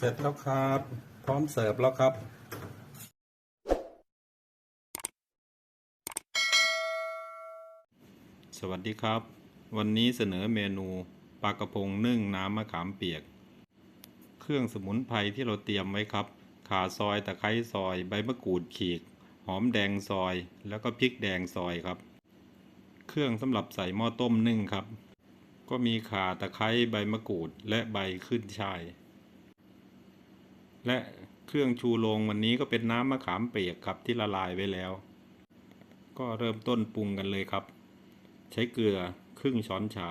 เสร็จแล้วครับ พร้อมเสิร์ฟแล้วครับสวัสดีครับ วันนี้เสนอเมนูปลากระพงนึ่งน้ำมะขามเปียก เครื่องสมุนไพรที่เราเตรียมไว้ครับ ข่าซอยตะไคร้ซอย ใบมะกรูดขีดหอมแดงซอย แล้วก็พริกแดงซอยครับ เครื่องสำหรับใส่หม้อต้มนึ่งครับ ก็มีข่าตะไคร้ใบมะกรูดและใบขึ้นช่าย และเครื่องชูโรงวันนี้ก็เป็นน้ำมะขามเปียกครับที่ละลายไว้แล้ว ก็เริ่มต้นปรุงกันเลยครับ ใช้เกลือครึ่งช้อนชา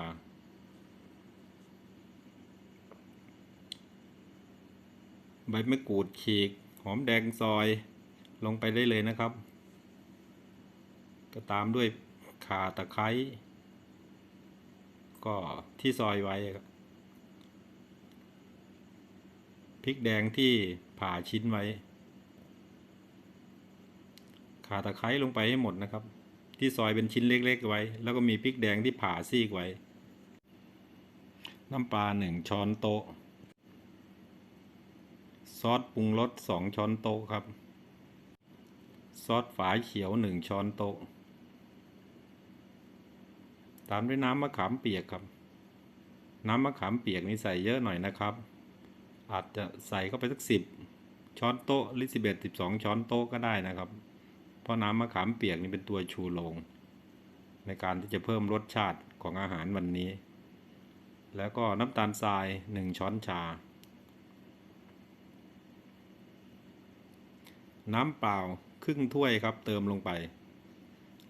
ใบมะกรูดฉีก หอมแดงซอย ลงไปได้เลยนะครับ ก็ตามด้วยข่าตะไคร้ก็ที่ซอยไว้ครับ พริกแดงที่ผ่าชิ้นไว้ข่าตะไคร้ลงไปให้หมดนะครับ ที่ซอยเป็นชิ้นเล็ก ๆ ไว้ แล้วก็มีพริกแดงที่ผ่าซีกไว้ น้ำปลาหนึ่งช้อนโต๊ะ ซอสปรุงรสสองช้อนโต๊ะครับ ซอสฝาเขียวหนึ่งช้อนโต๊ะ ตามด้วยน้ำมะขามเปียกครับ น้ำมะขามเปียกนี่ใส่เยอะหน่อยนะครับ อาจจะใส่เข้าไปสักสิบช้อนโต๊ะหรือสิบเอ็ดสิบสองช้อนโต๊ะก็ได้นะครับ เพราะน้ำมะขามเปียกนี่เป็นตัวชูโรงในการที่จะเพิ่มรสชาติของอาหารวันนี้ แล้วก็น้ำตาลทรายหนึ่งช้อนชา น้ำเปล่าครึ่งถ้วยครับเติมลงไป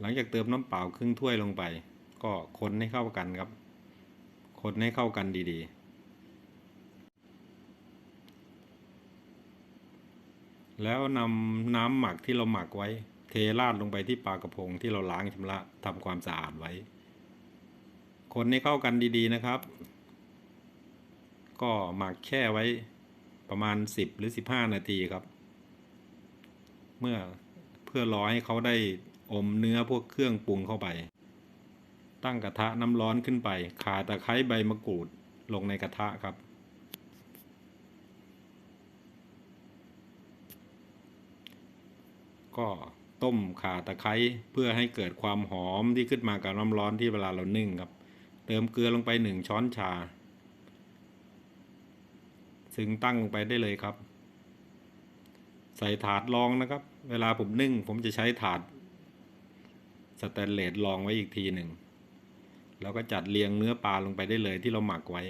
หลังจากเติมน้ำเปล่าครึ่งถ้วยลงไป ก็คนให้เข้ากันครับ คนให้เข้ากันดีๆ แล้วนำน้ำหมักที่เราหมักไว้ เทราดลงไปที่ปลากระพงที่เราล้างชำระทำความสะอาดไว้ คนให้เข้ากันดีๆนะครับ ก็หมักแช่ไว้ประมาณ 10 หรือ 15 นาทีครับ เมื่อเพื่อรอให้เขาได้อมเนื้อพวกเครื่องปรุงเข้าไป ตั้งกระทะน้ำร้อนขึ้นไป ขาตะไคร้ใบมะกรูดลงในกระทะครับ ก็ต้มข่าตะไคร้เพื่อให้เกิดความหอมที่ขึ้นมากับน้ำร้อนที่เวลาเรานึ่งครับ เติมเกลือลงไปหนึ่งช้อนชา ซึ่งตั้งลงไปได้เลยครับ ใส่ถาดรองนะครับ เวลาผมนึ่งผมจะใช้ถาดสแตนเลสรองไว้อีกทีหนึ่งแล้วก็จัดเรียงเนื้อปลาลงไปได้เลยที่เราหมักไว้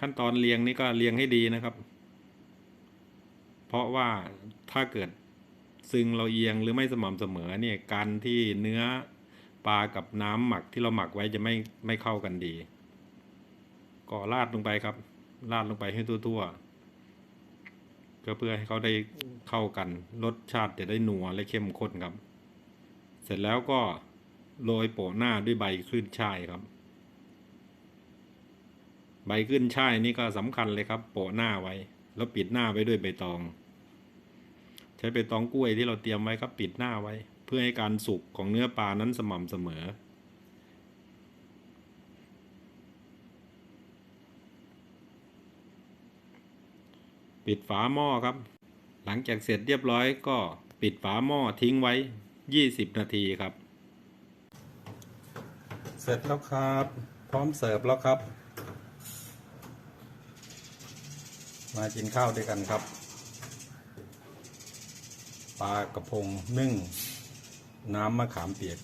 ขั้นตอนเรียงนี่ก็เรียงให้ดีนะครับ ราะว่าถ้าเกิดซึงเราเอียงหรือไม่สม่ำเสมอเนี่ยการที่เนื้อปลากับน้ำหมักที่เราหมักไว้จะไม่ไม่เข้ากันดี ก็ราดลงไปครับราดลงไปให้ทั่วๆก็เพื่อให้เขาได้เข้ากันรสชาติจะได้หนัวและเข้มข้นครับ เสร็จแล้วก็โรยโปะหน้าด้วยใบขึ้นช่ายครับ ใบขึ้นช่ายนี่ก็สำคัญเลยครับ โปะหน้าไว้ แล้วปิดหน้าไว้ด้วยใบตอง ช้ใบตองกล้วยที่เราเตรียมไว้ครับปิดหน้าไว้ เพื่อให้การสุกของเนื้อปลานั้นสม่ำเสมอ ปิดฝาหม้อครับ หลังจากเสร็จเรียบร้อยก็ปิดฝาหม้อทิ้งไว้ 20 นาทีครับ เสร็จแล้วครับ พร้อมเสิร์ฟแล้วครับ มากินข้าวด้วยกันครับ ปลากระพงนึ่ง น้ำมะขามเปียก